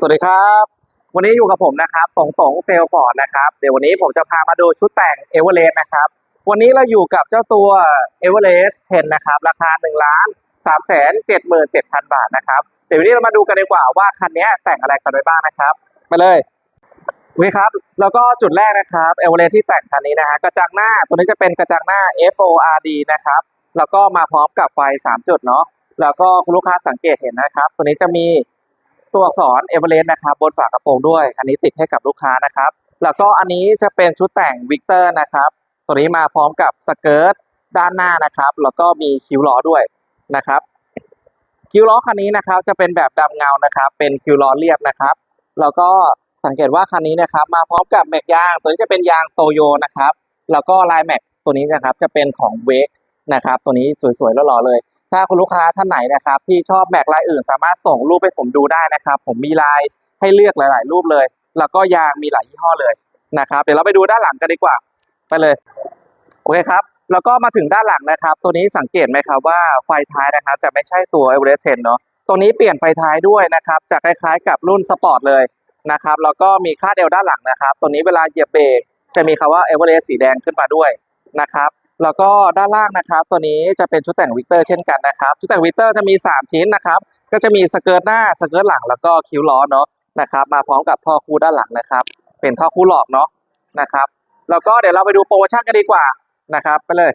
สวัสดีครับ วันนี้อยู่กับผมนะครับตงตงเซลฟอร์ดนะครับเดี๋ยววันนี้ผมจะพามาดูชุดแต่งเอเวอเรสต์นะครับ วันนี้เราอยู่กับเจ้าตัวเอเวอเรสต์10นนะครับราคา1ล้าน3แสน77,000บาทนะครับ เดี๋ยววันนี้เรามาดูกันดีกว่าว่าคันนี้แต่งอะไรกันไว้บ้างนะครับ ไปเลยโอเคครับ แล้วก็จุดแรกนะครับเอเวอเรสต์ที่แต่งคันนี้นะฮะกระจังหน้าตัวนี้จะเป็นกระจังหน้า FORD นะครับแล้วก็มาพร้อมกับไฟ 3 จุดเนาะแล้วก็คุณลูกค้าสังเกตเห็นนะครับ ตัวนี้จะมี ตัวอักษรเอเวอเรสต์นะครับบนฝากระโปรงด้วย อันนี้ติดให้กับลูกค้านะครับ แล้วก็อันนี้จะเป็นชุดแต่งวิกเตอร์นะครับ ตัวนี้มาพร้อมกับสเกิร์ตด้านหน้านะครับ แล้วก็มีคิ้วล้อด้วยนะครับ คิ้วล้อคันนี้นะครับ จะเป็นแบบดำเงานะครับ เป็นคิ้วล้อเรียบนะครับ แล้วก็สังเกตว่าคันนี้นะครับ มาพร้อมกับแม็กยาง ตัวนี้จะเป็นยางโตโยนะครับ แล้วก็ลายแม็กตัวนี้นะครับจะเป็นของเวกนะครับ ตัวนี้สวยๆหล่อๆเลย ถ้าคุณลูกค้าท่านไหนนะครับ ที่ชอบแม็กลายอื่น สามารถส่งรูปให้ผมดูได้นะครับ ผมมีลายให้เลือกหลาย ๆ รูปเลย แล้วก็ยางมีหลายยี่ห้อเลยนะครับ เดี๋ยวเราไปดูด้านหลังกันดีกว่า ไปเลย โอเคครับ แล้วก็มาถึงด้านหลังนะครับ ตัวนี้สังเกตไหมครับว่าไฟท้ายนะครับ จะไม่ใช่ตัว e v e r e s t 10เนาะตัวนี้เปลี่ยนไฟท้ายด้วยนะครับ จะคล้าย ๆ กับรุ่นสปอร์ตเลยนะครับ แล้วก็มีคาดเอวด้านหลังนะครับ ตัวนี้เวลาเหยียบเบรกจะมีคำว่า e v e r e s t สีแดงขึ้นมาด้วยนะครับ แล้วก็ด้านล่างนะครับ ตัวนี้จะเป็นชุดแต่งวิกเตอร์เช่นกันนะครับ ชุดแต่งวิกเตอร์จะมี 3 ชิ้นนะครับ ก็จะมีสเกิร์ตหน้าสเกิร์ตหลังแล้วก็คิ้วล้อเนาะนะครับ มาพร้อมกับท่อคู่ด้านหลังนะครับ เป็นท่อคู่หลอกเนาะนะครับ แล้วก็เดี๋ยวเราไปดูโปรโมชั่นกันดีกว่านะครับ ไปเลย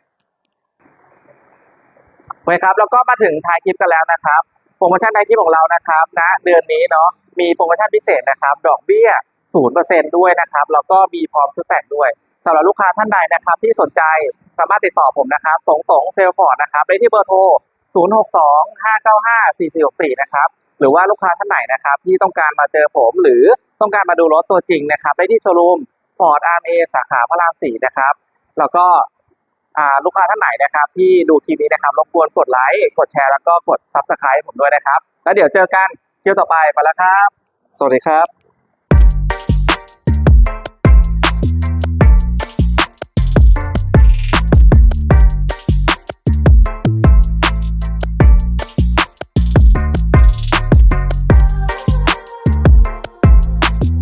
โอเคครับแล้วก็มาถึงท้ายคลิปกันแล้วนะครับ โปรโมชั่นในคลิปของเรานะครับณเดือนนี้เนาะมีโปรโมชั่นพิเศษนะครับ ดอกเบี้ย0%ด้วยนะครับแล้วก็มีพร้อมชุดแต่งด้วย สำหรับลูกค้าท่านใดนะครับ ที่สนใจสามารถติดต่อผมนะครับตรงตรงเซลฟอร์ดนะครับได้ที่เบอร์โทร 062 595 4464 นะครับ หรือว่าลูกค้าท่านไหนนะครับ ที่ต้องการมาเจอผมหรือต้องการมาดูรถตัวจริงนะครับได้ที่โชว์รูมฟอร์ดอาร์เอสาขาพระรามสี่นะครับ แล้วก็ลูกค้าท่านไหนนะครับ ที่ดูคลิปนี้นะครับรบกวนกดไลค์กดแชร์แล้วก็กดซับสไครต์ผมด้วยนะครับ แล้วเดี๋ยวเจอกันคลิวต่อไปไปแล้วครับ สวัสดีครับ